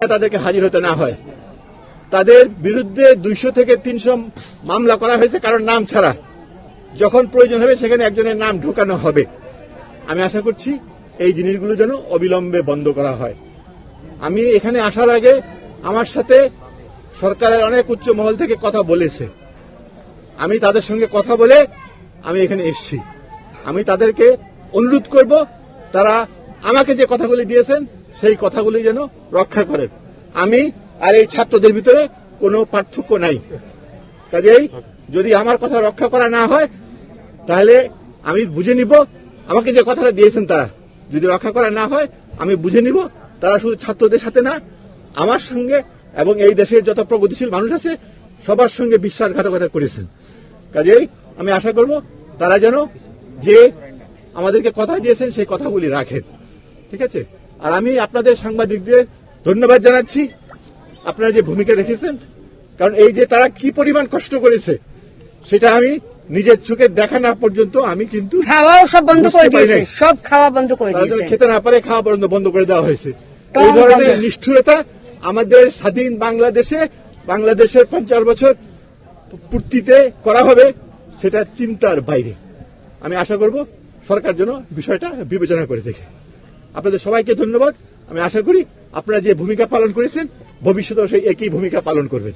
তাদেরকে হাজির হতে না হয়। তাদের বিরুদ্ধে দুইশো থেকে তিনশো মামলা করা হয়েছে কারণ নাম ছাড়া। যখন প্রয়োজন হবে সেখানে একজনের নাম ঢোকানো হবে। আমি আশা করছি এই জিনিসগুলো যেন অবিলম্বে বন্ধ করা হয়। আমি এখানে আসার আগে আমার সাথে সরকারের অনেক উচ্চ মহল থেকে কথা বলেছে। আমি তাদের সঙ্গে কথা বলে আমি এখানে এসেছি। আমি তাদেরকে অনুরোধ করব, তারা আমাকে যে কথাগুলি দিয়েছেন সেই কথাগুলি যেন রক্ষা করেন। আমি আর এই ছাত্রদের ভিতরে কোনো পার্থক্য নাই। কাজেই যদি আমার কথা রক্ষা করা না হয়, তাহলে আমি বুঝে নিব আমাকে যে কথাটা দিয়েছেন তারা। যদি রক্ষা করা না হয়, আমি বুঝে নিব তারা শুধু ছাত্রদের সাথে না, আমার সঙ্গে এবং এই দেশের যত প্রগতিশীল মানুষ আছে, সবার সঙ্গে বিশ্বাসঘাতকতা করেছেন। কাজেই আমি আশা করব তারা যেন যে আমাদেরকে কথা দিয়েছেন, সেই কথাগুলি রাখেন। ঠিক আছে? আর আমি আপনাদের সাংবাদিকদের ধন্যবাদ জানাচ্ছি। আপনারা যে ভূমিকা রেখেছেন কারণ এই যে তারা কি পরিমাণ কষ্ট করেছে সেটা আমি নিজের চোখে দেখা না পর্যন্ত আমি কিন্তু খাওয়াও সব বন্ধ করে দিয়েছে। সব খাওয়া বন্ধ করে দিয়েছে। খেতে না পারে খাওয়া পর্যন্ত বন্ধ করে দেওয়া হয়েছে। এই ধরনের নিষ্ঠুরতা আমাদের স্বাধীন বাংলাদেশে বাংলাদেশের পঞ্চাশ বছর পূর্তিতে করা হবে সেটা চিন্তার বাইরে। আমি আশা করব সরকার যেন বিষয়টা বিবেচনা করে দেখে। আপনাদের সবাইকে ধন্যবাদ। আমি আশা করি আপনারা যে ভূমিকা পালন করেছেন, ভবিষ্যতেও সেই একই ভূমিকা পালন করবেন।